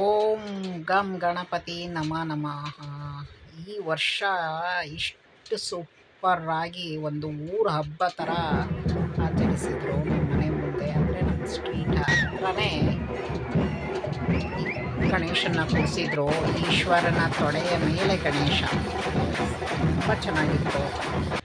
ಓಂ ಗಂ ಗಣಪತಿ ನಮ ನಮಃ. ಈ ವರ್ಷ ಇಷ್ಟು ಸೂಪರ್ ಆಗಿ ಒಂದು ಊರ ಹಬ್ಬ ಥರ ಆಚರಿಸಿದರು ನಮ್ಮ ಮನೆ ಮುಂದೆ. ಅಂದರೆ ನಮ್ಮ ಸ್ಟ್ರೀಟ್ ಹತ್ರನೇ ಗಣೇಶನ ಕೂರಿಸಿದ್ರು. ಈಶ್ವರನ ತೊಡೆಯ ಮೇಲೆ ಗಣೇಶ. ತುಂಬ ಚೆನ್ನಾಗಿತ್ತು.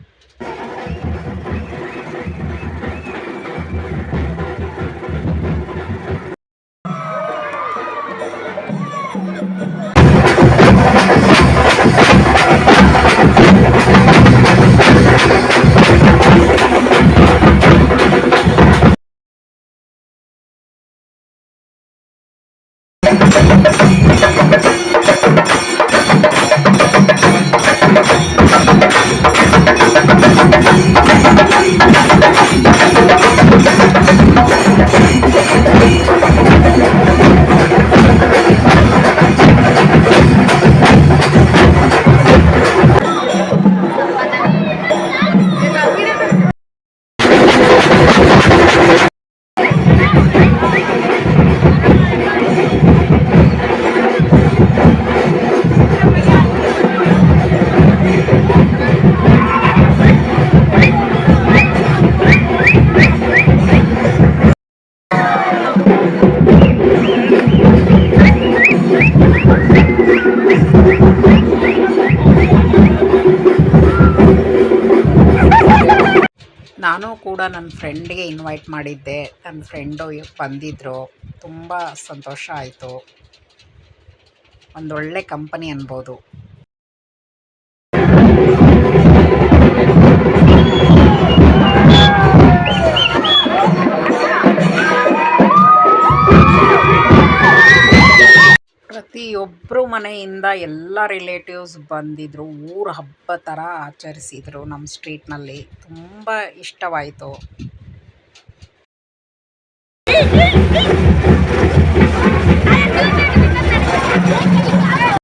ನಾನು ಕೂಡ ನನ್ನ ಫ್ರೆಂಡ್ಗೆ ಇನ್ವೈಟ್ ಮಾಡಿದ್ದೆ. ನನ್ನ ಫ್ರೆಂಡು ಬಂದಿದ್ದರು ತುಂಬ ಸಂತೋಷ ಆಯಿತು. ಒಂದೊಳ್ಳೆ ಕಂಪನಿ ಅನ್ಬೋದು. ಪ್ರತಿಯೊಬ್ಬರು ಮನೆಯಿಂದ ಎಲ್ಲ ರಿಲೇಟಿವ್ಸ್ ಬಂದಿದ್ದರು ಊರ ಹಬ್ಬ ಥರ ಆಚರಿಸಿದರು ನಮ್ಮ ಸ್ಟ್ರೀಟ್ನಲ್ಲಿ ತುಂಬ ಇಷ್ಟವಾಯಿತು.